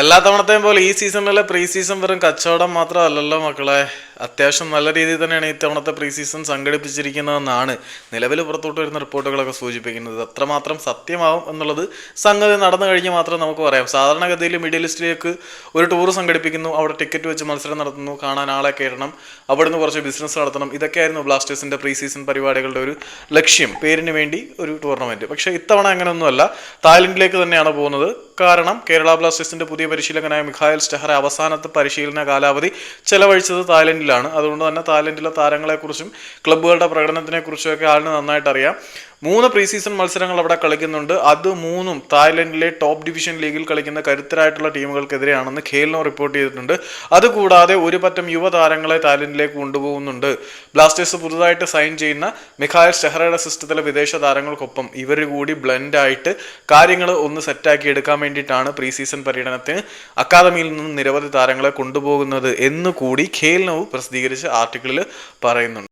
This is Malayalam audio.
എല്ലാ തവണത്തെയും പോലെ ഈ സീസണിലെ പ്രീ സീസൺ വെറും കച്ചവടം മാത്രമല്ലല്ലോ മക്കളെ. അത്യാവശ്യം നല്ല രീതിയിൽ തന്നെയാണ് ഇത്തവണത്തെ പ്രീ സീസൺ സംഘടിപ്പിച്ചിരിക്കുന്നതെന്നാണ് നിലവിൽ പുറത്തോട്ട് വരുന്ന റിപ്പോർട്ടുകളൊക്കെ സൂചിപ്പിക്കുന്നത്. അത്രമാത്രം സത്യമാവും എന്നുള്ളത് സംഗതി നടന്നു കഴിഞ്ഞ് മാത്രം നമുക്ക് പറയാം. സാധാരണഗതിയിൽ മിഡിൽ ഈസ്റ്റിലേക്ക് ഒരു ടൂർ സംഘടിപ്പിക്കുന്നു അവിടെ ടിക്കറ്റ് വെച്ച് മത്സരം നടത്തുന്നു കാണാൻ ആളെ കയറണം അവിടുന്ന് കുറച്ച് ബിസിനസ് നടത്തണം. ഇതൊക്കെയായിരുന്നു ബ്ലാസ്റ്റേഴ്സിന്റെ പ്രീ സീസൺ പരിപാടികളുടെ ഒരു ലക്ഷ്യം പേരിന് വേണ്ടി ഒരു ടൂർണമെന്റ് പക്ഷേ ഇത്തവണ അങ്ങനെയൊന്നുമല്ല. തായ്ലൻഡിലേക്ക് തന്നെയാണ് പോകുന്നത്. കാരണം കേരള ബ്ലാസ്റ്റേഴ്സിന്റെ പുതിയ പരിശീലകനായ മിഖായൽ സ്റ്റെഹർ അവസാനത്തെ പരിശീലന കാലാവധി ചെലവഴിച്ചത് തായ്ലൻഡിലാണ്. അതുകൊണ്ട് തന്നെ തായ്ലൻഡിലെ താരങ്ങളെക്കുറിച്ചും ക്ലബ്ബുകളുടെ പ്രകടനത്തിനെക്കുറിച്ചും ഒക്കെ ആളിന് നന്നായിട്ട് അറിയാം. മൂന്ന് പ്രീ സീസൺ മത്സരങ്ങൾ അവിടെ കളിക്കുന്നുണ്ട്. അത് മൂന്നും തായ്ലൻഡിലെ ടോപ്പ് ഡിവിഷൻ ലീഗിൽ കളിക്കുന്ന കരുത്തരായിട്ടുള്ള ടീമുകൾക്കെതിരെയാണെന്ന് ഖേലിനോ റിപ്പോർട്ട് ചെയ്തിട്ടുണ്ട്. അതുകൂടാതെ ഒരു പറ്റം യുവതാരങ്ങളെ തായ്ലൻഡിലേക്ക് കൊണ്ടുപോകുന്നുണ്ട്. ബ്ലാസ്റ്റേഴ്സ് പുതുതായിട്ട് സൈൻ ചെയ്യുന്ന മിഖായൽ ഷെഹറയുടെ സിസ്റ്റത്തിലെ വിദേശ താരങ്ങൾക്കൊപ്പം ഇവർ കൂടി ബ്ലെൻഡായിട്ട് കാര്യങ്ങൾ ഒന്ന് സെറ്റാക്കി എടുക്കാൻ വേണ്ടിയിട്ടാണ് പ്രീ സീസൺ പര്യടനത്തിന് അക്കാദമിയിൽ നിന്ന് നിരവധി താരങ്ങളെ കൊണ്ടുപോകുന്നത് എന്ന് കൂടി ഖേൽനവ് പ്രസിദ്ധീകരിച്ച ആർട്ടിക്കിളിൽ പറയുന്നുണ്ട്.